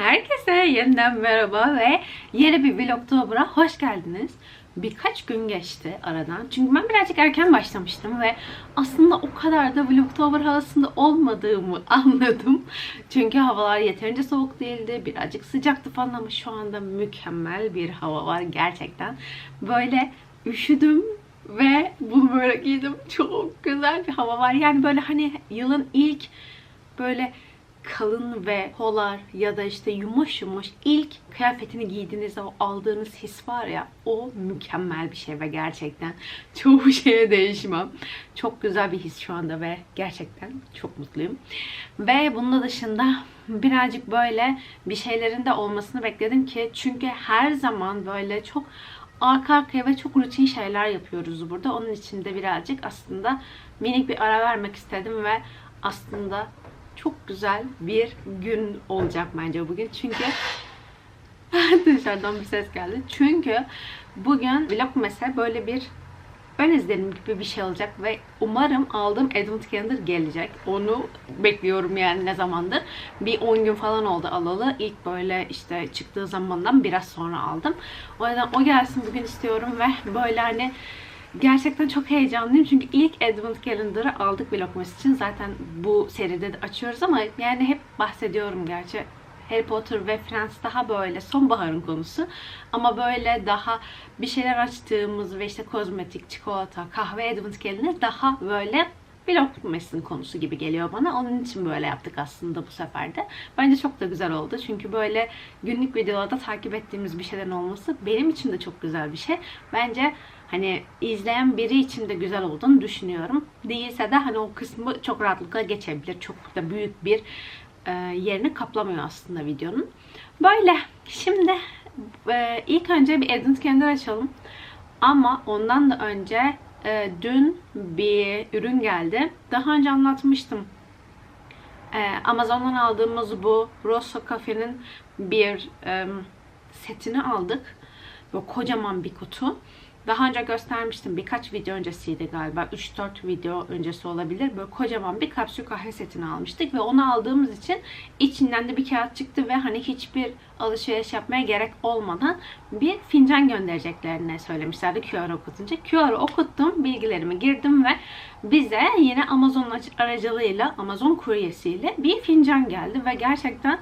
Herkese yeniden merhaba ve yeni bir Vlogtober'a hoş geldiniz. Birkaç gün geçti aradan. Çünkü ben birazcık erken başlamıştım ve aslında o kadar da Vlogtober havasında olmadığımı anladım. Çünkü havalar yeterince soğuk değildi. Birazcık sıcaktı falan ama şu anda mükemmel bir hava var gerçekten. Böyle üşüdüm ve bunu böyle giydim. Çok güzel bir hava var. Yani böyle hani yılın ilk böyle kalın ve polar ya da işte yumuş yumuş ilk kıyafetini giydiğinizde o aldığınız his var ya o mükemmel bir şey ve gerçekten çoğu şeye değişmem. Çok güzel bir his şu anda ve gerçekten çok mutluyum. Ve bunun dışında birazcık böyle bir şeylerin de olmasını bekledim ki çünkü her zaman böyle çok arka arkaya ve çok rutin şeyler yapıyoruz burada. Onun için de birazcık aslında minik bir ara vermek istedim ve aslında çok güzel bir gün olacak bence bugün. Çünkü dışarıdan bir ses geldi. Çünkü bugün vlog mesela böyle bir ön izlenim gibi bir şey olacak ve umarım aldığım Advent Calendar gelecek. Onu bekliyorum yani ne zamandır. Bir 10 gün falan oldu alalı. İlk böyle işte çıktığı zamandan biraz sonra aldım. O yüzden o gelsin bugün istiyorum ve böyle hani Gerçekten çok heyecanlıyım çünkü ilk Advent Calendar'ı aldık Vlogmas için. Zaten bu seride de açıyoruz ama yani hep bahsediyorum gerçi. Harry Potter ve Friends daha böyle sonbaharın konusu. Ama böyle daha bir şeyler açtığımız ve işte kozmetik, çikolata, kahve Advent Calendar daha böyle Vlogmas'ın konusu gibi geliyor bana. Onun için böyle yaptık aslında bu sefer de. Bence çok da güzel oldu. Çünkü böyle günlük videolarda takip ettiğimiz bir şeylerin olması benim için de çok güzel bir şey. Bence hani izleyen biri için de güzel olduğunu düşünüyorum. Değilse de hani o kısmı çok rahatlıkla geçebilir. Çok da büyük bir e, yerini kaplamıyor aslında videonun. Böyle. Şimdi e, ilk önce bir Advent Calendar açalım. Ama ondan da önce e, dün bir ürün geldi. Daha önce anlatmıştım. E, Amazon'dan aldığımız bu Rosso Cafe'nin bir e, setini aldık. Böyle kocaman bir kutu. Daha önce göstermiştim. Birkaç video öncesiydi galiba. 3-4 video öncesi olabilir. Böyle kocaman bir kapsül kahve setini almıştık. Ve onu aldığımız için içinden de bir kağıt çıktı ve hani hiçbir alışveriş yapmaya gerek olmadan bir fincan göndereceklerini söylemişlerdi QR okutunca. QR'ı okuttum, bilgilerimi girdim ve bize yine Amazon aracılığıyla, Amazon kuryesiyle bir fincan geldi ve gerçekten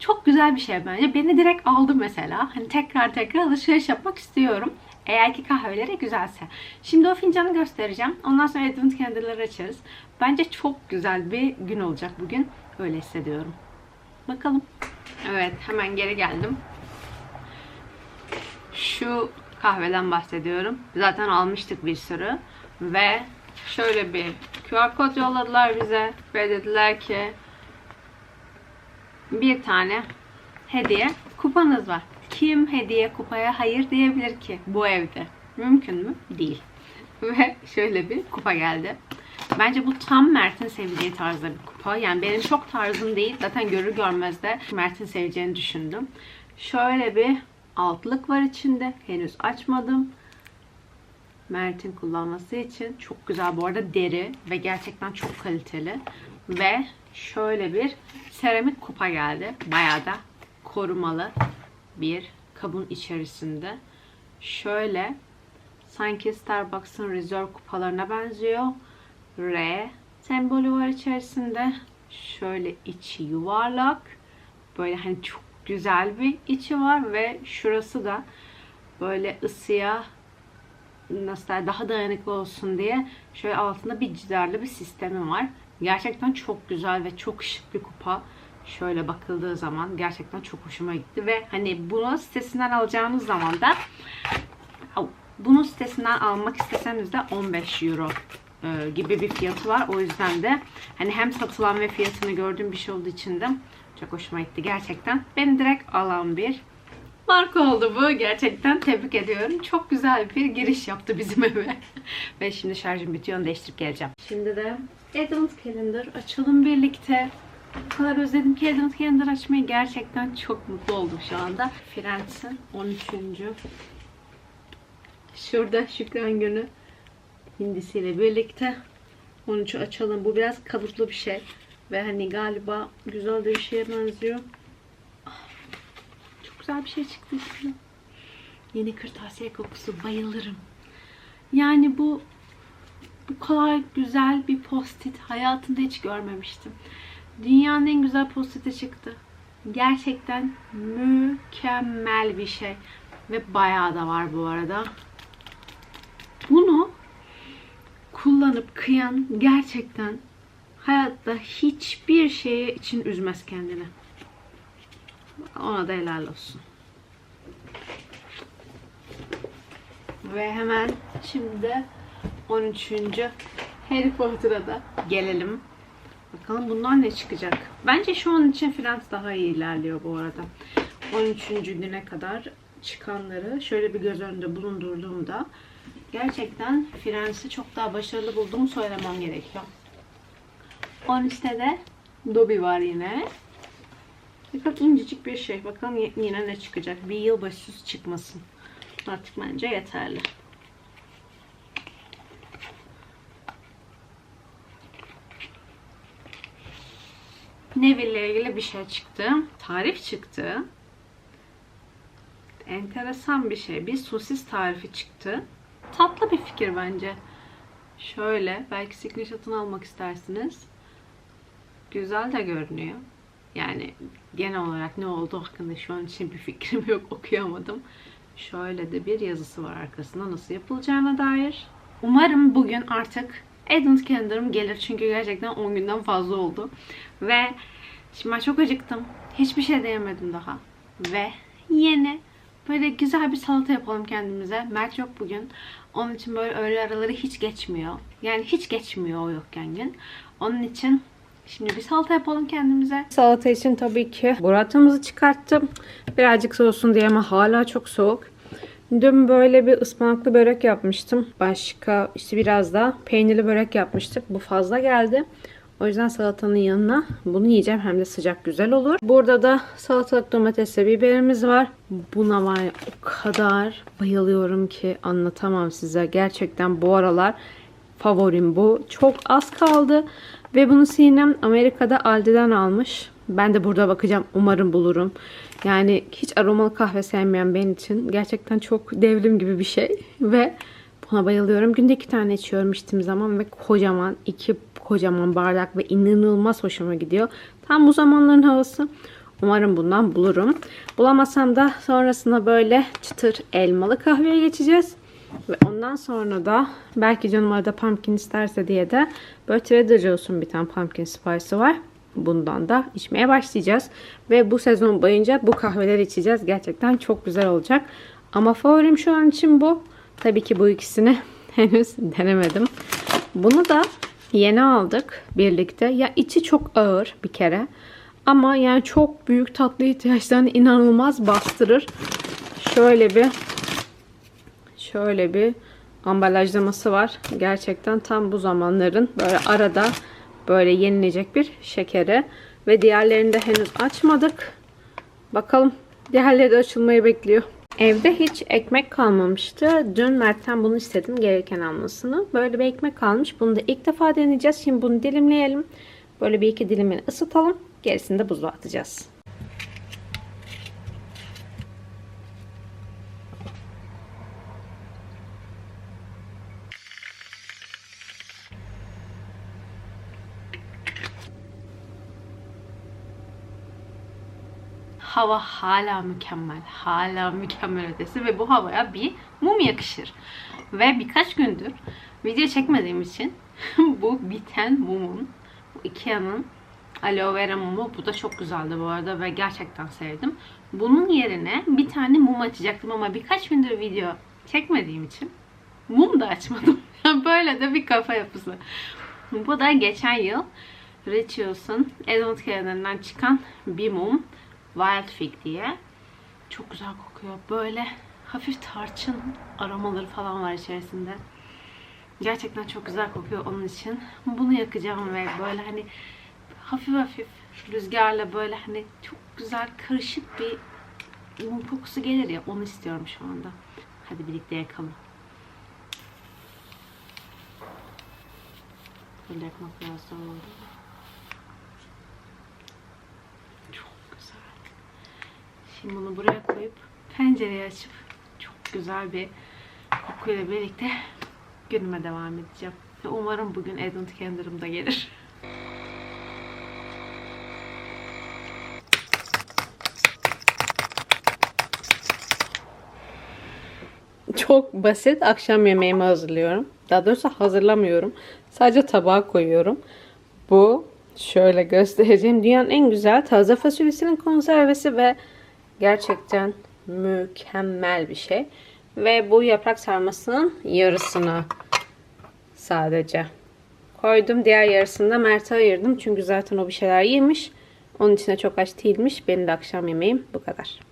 çok güzel bir şey bence. Beni direkt aldı mesela. Hani tekrar tekrar alışveriş yapmak istiyorum. Eğer ki kahveleri güzelse. Şimdi o fincanı göstereceğim. Ondan sonra Advent Candle'ları açarız. Bence çok güzel bir gün olacak bugün. Öyle hissediyorum. Bakalım. Evet hemen geri geldim. Şu kahveden bahsediyorum. Zaten almıştık bir sürü. Ve şöyle bir QR kod yolladılar bize. Ve dediler ki bir tane hediye kupanız var. Kim hediye kupaya hayır diyebilir ki bu evde? Mümkün mü? Değil. Ve şöyle bir kupa geldi. Bence bu tam Mert'in seveceği tarzda bir kupa. Yani benim çok tarzım değil. Zaten görür görmez de Mert'in seveceğini düşündüm. Şöyle bir altlık var içinde. Henüz açmadım. Mert'in kullanması için. Çok güzel bu arada deri ve gerçekten çok kaliteli. Ve şöyle bir seramik kupa geldi. Bayağı da korumalı bir kabın içerisinde. Şöyle sanki Starbucks'ın Reserve kupalarına benziyor. R sembolü var içerisinde. Şöyle içi yuvarlak. Böyle hani çok güzel bir içi var ve şurası da böyle ısıya nasıl daha dayanıklı olsun diye şöyle altında bir cidarlı bir sistemi var. Gerçekten çok güzel ve çok şık bir kupa şöyle bakıldığı zaman gerçekten çok hoşuma gitti ve hani bunu sitesinden alacağınız zaman da bunu sitesinden almak isteseniz de 15 euro e, gibi bir fiyatı var. O yüzden de hani hem satılan ve fiyatını gördüğüm bir şey olduğu için de çok hoşuma gitti gerçekten. Beni direkt alan bir marka oldu bu. Gerçekten tebrik ediyorum. Çok güzel bir giriş yaptı bizim eve. ve şimdi şarjım bitiyor. Onu değiştirip geleceğim. Şimdi de Advent Calendar açalım birlikte. O kadar özledim ki Advent Calendar açmayı gerçekten çok mutlu oldum şu anda. Friends'in 13. Şurada Şükran Günü hindisiyle birlikte 13'ü açalım. Bu biraz kalıplı bir şey. Ve hani galiba güzel de bir şeye benziyor. çok güzel bir şey çıktı içinden. Yeni kırtasiye kokusu bayılırım. Yani bu bu kadar güzel bir postit hayatımda hiç görmemiştim. Dünyanın en güzel postiti çıktı. Gerçekten mükemmel bir şey. Ve bayağı da var bu arada. Bunu kullanıp kıyan gerçekten hayatta hiçbir şeye için üzmez kendini. Ona da helal olsun. Ve hemen şimdi 13. Harry Potter'a da gelelim. Bakalım bundan ne çıkacak. Bence şu an için Frans daha iyi ilerliyor bu arada. 13. güne kadar çıkanları şöyle bir göz önünde bulundurduğumda gerçekten Frans'ı çok daha başarılı bulduğumu söylemem gerekiyor. 13'te de Dobby var yine. Fakat incecik bir şey. Bakalım yine ne çıkacak. Bir yılbaşı çıkmasın. Artık bence yeterli. Neville ile ilgili bir şey çıktı. Tarif çıktı. Enteresan bir şey. Bir sosis tarifi çıktı. Tatlı bir fikir bence. Şöyle, belki screenshot'ını almak istersiniz. Güzel de görünüyor. Yani genel olarak ne olduğu hakkında şu an için bir fikrim yok. Okuyamadım. Şöyle de bir yazısı var arkasında nasıl yapılacağına dair. Umarım bugün artık Advent Calendar'ım gelir. Çünkü gerçekten 10 günden fazla oldu. Ve şimdi ben çok acıktım. Hiçbir şey yemedim daha. Ve yeni böyle güzel bir salata yapalım kendimize. Mert yok bugün. Onun için böyle öğle araları hiç geçmiyor. Yani hiç geçmiyor o yokken gün. Onun için Şimdi bir salata yapalım kendimize. Salata için tabii ki buratamızı çıkarttım. Birazcık soğusun diye ama hala çok soğuk. Dün böyle bir ıspanaklı börek yapmıştım. Başka işte biraz da peynirli börek yapmıştık. Bu fazla geldi. O yüzden salatanın yanına bunu yiyeceğim. Hem de sıcak güzel olur. Burada da salatalık domatesle biberimiz var. Buna var ya o kadar bayılıyorum ki anlatamam size. Gerçekten bu aralar favorim bu. Çok az kaldı. Ve bunu Sinem Amerika'da Aldi'den almış. Ben de burada bakacağım. Umarım bulurum. Yani hiç aromalı kahve sevmeyen benim için gerçekten çok devrim gibi bir şey. Ve buna bayılıyorum. Günde iki tane içiyorum içtiğim zaman ve kocaman iki kocaman bardak ve inanılmaz hoşuma gidiyor. Tam bu zamanların havası. Umarım bundan bulurum. Bulamazsam da sonrasında böyle çıtır elmalı kahveye geçeceğiz. Ve ondan sonra da belki canım arada pumpkin isterse diye de böyle Trader Joe's'un bir tane pumpkin spice'ı var. Bundan da içmeye başlayacağız. Ve bu sezon boyunca bu kahveleri içeceğiz. Gerçekten çok güzel olacak. Ama favorim şu an için bu. Tabii ki bu ikisini henüz denemedim. Bunu da yeni aldık birlikte. Ya içi çok ağır bir kere. Ama yani çok büyük tatlı ihtiyaçlarını inanılmaz bastırır. Şöyle bir şöyle bir ambalajlaması var. Gerçekten tam bu zamanların böyle arada böyle yenilecek bir şekeri. Ve diğerlerini de henüz açmadık. Bakalım. Diğerleri de açılmayı bekliyor. Evde hiç ekmek kalmamıştı. Dün Mert'ten bunu istedim gereken almasını. Böyle bir ekmek kalmış. Bunu da ilk defa deneyeceğiz. Şimdi bunu dilimleyelim. Böyle bir iki dilimini ısıtalım. Gerisini de buzluğa atacağız. Hava hala mükemmel. Hala mükemmel ötesi ve bu havaya bir mum yakışır. Ve birkaç gündür video çekmediğim için bu biten mumun, bu Ikea'nın aloe vera mumu. Bu da çok güzeldi bu arada ve gerçekten sevdim. Bunun yerine bir tane mum açacaktım ama birkaç gündür video çekmediğim için mum da açmadım. Böyle de bir kafa yapısı. Bu da geçen yıl Rituals'ın Advent Calendar'ından çıkan bir mum. Wild Fig diye. Çok güzel kokuyor. Böyle hafif tarçın aromaları falan var içerisinde. Gerçekten çok güzel kokuyor onun için. Bunu yakacağım ve böyle hani hafif hafif rüzgarla böyle hani çok güzel karışık bir mum kokusu gelir ya onu istiyorum şu anda. Hadi birlikte yakalım. Böyle yakmak biraz zor oldu. Çok güzel. Şimdi bunu buraya koyup pencereyi açıp çok güzel bir kokuyla birlikte günüme devam edeceğim. Ve umarım bugün Advent Calendar'ım da gelir. Çok basit akşam yemeğimi hazırlıyorum. Daha doğrusu hazırlamıyorum. Sadece tabağa koyuyorum. Bu şöyle göstereceğim. Dünyanın en güzel taze fasulyesinin konservesi ve gerçekten mükemmel bir şey. Ve bu yaprak sarmasının yarısını sadece koydum. Diğer yarısını da Mert'e ayırdım. Çünkü zaten o bir şeyler yemiş. Onun içine çok aç değilmiş. Benim de akşam yemeğim bu kadar.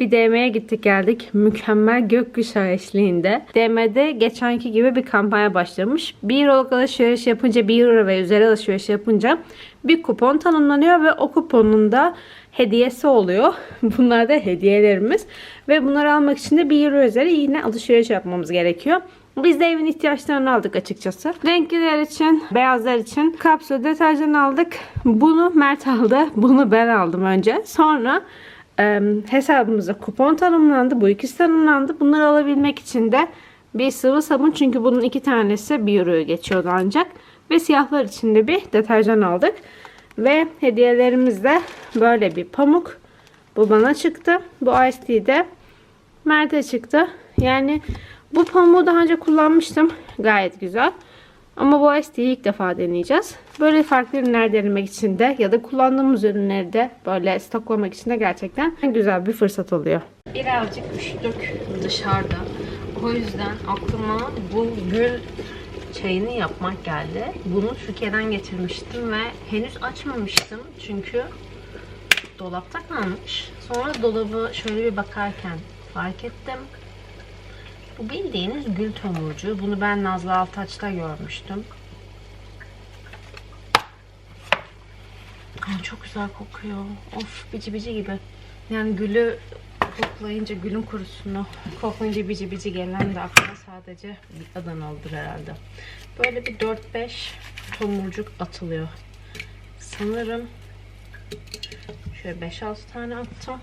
Bir DM'ye gittik geldik. Mükemmel gökkuşağı eşliğinde. DM'de geçenki gibi bir kampanya başlamış. 1 euroluk alışveriş yapınca 1 euro ve üzeri alışveriş yapınca bir kupon tanımlanıyor ve o kuponun da hediyesi oluyor. Bunlar da hediyelerimiz. Ve bunları almak için de 1 euro üzeri yine alışveriş yapmamız gerekiyor. Biz de evin ihtiyaçlarını aldık açıkçası. Renkliler için, beyazlar için kapsül deterjan aldık. Bunu Mert aldı. Bunu ben aldım önce. Sonra hesabımıza kupon tanımlandı. Bu ikisi tanımlandı. Bunları alabilmek için de bir sıvı sabun. Çünkü bunun iki tanesi 1 euroyu geçiyordu ancak. Ve siyahlar için de bir deterjan aldık. Ve hediyelerimiz de böyle bir pamuk. Bu bana çıktı. Bu Ice Tea'de Mert'e çıktı. Yani bu pamuğu daha önce kullanmıştım. Gayet güzel. Ama bu Ice ilk defa deneyeceğiz. Böyle farklı ürünler denemek için de ya da kullandığımız ürünleri de böyle stoklamak için de gerçekten güzel bir fırsat oluyor. Birazcık üşüdük dışarıda. O yüzden aklıma bu gül çayını yapmak geldi. Bunu Türkiye'den getirmiştim ve henüz açmamıştım. Çünkü dolapta kalmış. Sonra dolabı şöyle bir bakarken fark ettim. Bu bildiğiniz gül tomurcuğu. Bunu ben Nazlı Altaç'ta görmüştüm. Ay, çok güzel kokuyor. Of bici bici gibi. Yani gülü koklayınca gülün kurusunu koklayınca bici bici gelen de aklıma sadece bir Adanalıdır herhalde. Böyle bir 4-5 tomurcuk atılıyor. Sanırım şöyle 5-6 tane attım.